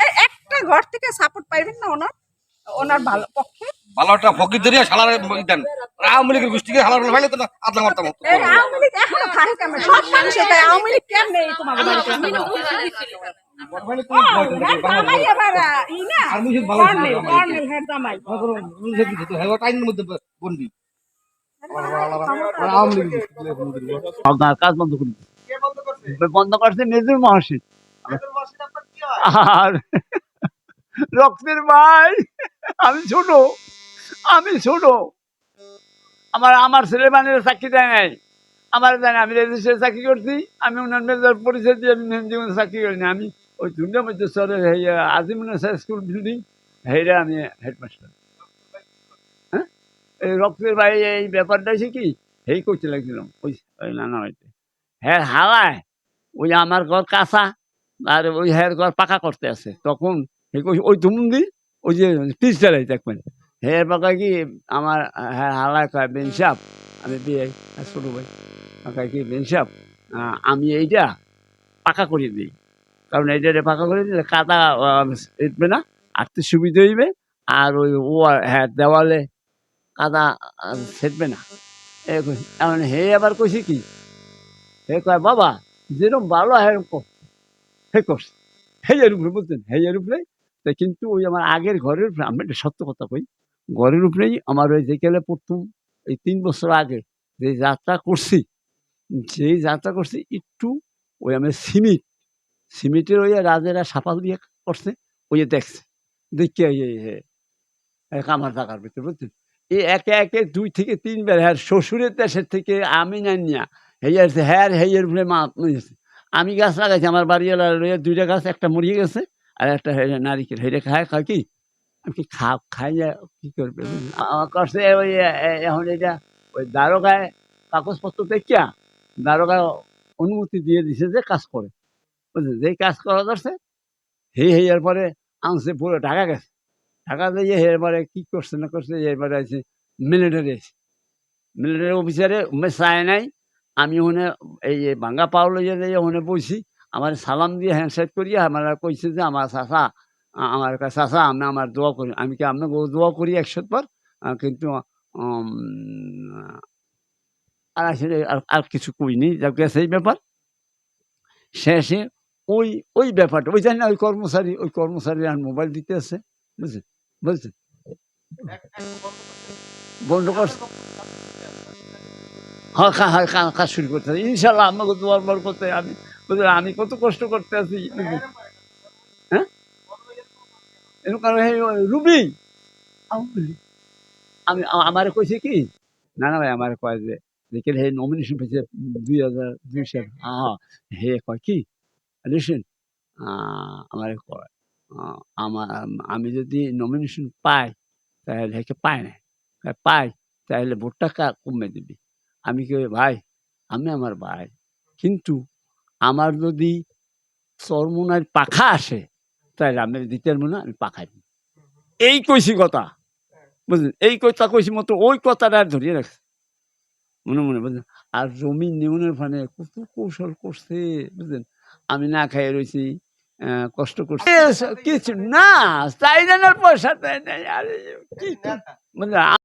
এই একটা ঘর থেকে সাপোর্ট পাইবেন না ওনার? ওনার ভালো পক্ষে। ভালো একটা ফকির ধরিয়া শালার দেন। আওয়ামী লীগের গোষ্ঠীকে শালার ফাইলে তো আদলা মারতাম আওয়ামী লীগ এখনও থাকে কেমন? সব মানুষ এটা আওয়ামী লীগ কেন নেই তোমার বাড়িতে? ও, জামাই আবার আহ, ই না? আর মুশিদ ভালো ছিল, কর্নেল জামাই। কর্নেল জামাই। টাইমের মধ্যে বন্দি। আওয়ামী লীগের গোষ্ঠী আপনার কাজ বন্ধ করি বন্ধ করছে? মেজুর মহাশিদ আর রক্তের ভাই আমি ছোট আমি ছোট। আমার আমার ছেলে মানে চাকরি দেয় নাই। আমার দেয় না আমি চাকরি করছি আমি ওনার মেজার পরিচয় দিয়ে আমি জীবনে চাকরি করিনি আমি ওই দুর্গা মধ্যে আজিমুন স্কুল বিল্ডিং হেইরা আমি হেডমাস্টার হ্যাঁ? এই রক্তের ভাই এই ব্যাপারটা হচ্ছে কি? হেই করতে লাগছিলাম ওই নানা হ্যাঁ হাওয়ায় ওই আমার ঘর কাঁচা। আর ওই হ্যার ঘর পাকা করতে আছে। তখন ওই তুমুন্দি ওই যে পিস চালাই দেখবেন। হের পাকা কি আমার হ্যাঁ হালায় কয়, বেন সাপ, আমি বিয়ে ছোটো ভাই কয় কি, বেন সাপ আমি এইটা পাকা করে দিই। কারণ এইটা পাকা করে দিলে কাদা উঠবে না আটতে সুবিধা হইবে, আর ওই ও হ্যাঁ দেওয়ালে কাদা সেটবে না। এখন হে আবার কইছে কি হে কয়, বাবা যেরকম ভালো কর। হে করছে হেয়ের উপরে বুঝছেন হেয়ের উপরে তা কিন্তু ওই আমার আগের ঘরের উপরে আমি একটা সত্য কথা কই, ঘরের উপরেই আমার ওই যেখানে প্রথম, এই তিন বছর আগে যে যাত্রা করছি যেই যাত্রা করছি, একটু ওই আমি সিমিট, সিমিটের ওই রাজেরা সাপাল দিয়ে করছে, ওই দেখছে। দেখে কামার টাকার ভিতরে, বুঝছেন? এই একে একে দুই থেকে তিনবার হ্যাঁ শ্বশুরের দেশের থেকে আমি না নিয়া হেয়ার হ্যার হেয়ার উপরে মা। আমি গাছ লাগাইছি, আমার বাড়িওয়ালা রয়ে দুইটা গাছ, একটা মরিয়ে গেছে আর একটা নারিকেল। হেরে খায় খায় কি? আমি কি খা, খাই যা কি করবে? আমার করছে ওই এখন এটা ওই দারোগায় কাগজপত্র দেখিয়া দারোগায় অনুমতি দিয়ে দিছে যে কাজ করে। বুঝলি? যেই কাজ করা যাচ্ছে হে হেয়ার পরে আনছে, পুরো ঢাকা গেছে। ঢাকা দিয়ে হেয়ার পরে কি করছে না করছে এরপরে আছে মিলিটারি মিলিটারি অফিসারে চায় নাই আমি ওখানে এই যে ভাঙ্গা পাও লইয়া যাই ওখানে বসি আমার সালাম দিয়ে হ্যান্ডশেক করিয়া আমার কইছে যে আমার চাষা আমার চাষা আমি আমার দোয়া করি, আমি কি আপনাকে দোয়া করি একশো পর কিন্তু আর আর- কিছু কইনি, যা গেছে এই ব্যাপার। শেষে ওই ওই ব্যাপারটা, ওই জানি না, ওই কর্মচারী ওই কর্মচারী আর মোবাইল দিতে আছে বুঝছেন বুঝছেন বন্ধ করছে। হ্যাঁ খা কাজ শুরু করতে হবে। ইনশাল্লাহ আমাকে দোয়ার বর করতে আমি আমি কত কষ্ট করতে আছি। হ্যাঁ? রুবি। আমি বলি, আমি কইছে কি? না না ভাই আমার কয় যে দেখেন হে নমিনেশন পেয়েছে দুই হাজার দুই সাল হ্যাঁ হে কয় কি? লিসেন আমার কয় আমার আমি যদি নমিনেশন পাই তাহলে হেকে পায় না পাই তাহলে ভোটটা কমে দিবি। আমি কি ভাই আমি আমার ভাই। কিন্তু আমার যদি চরমুনার পাখা আসে তাহলে আমি দিতে পারব না আমি পাখাই দিব। এই কইছি কথা বুঝলেন? এই কথা কইছি মতো ওই কথাটা আর ধরিয়ে রাখছে। মনে মনে বুঝলেন? আর জমি নিউনের ফানে কত কৌশল করছে বুঝলেন? আমি না খাই রয়েছি কষ্ট করছি। কিছু না চাই না পয়সা দেয় নাই আরে কি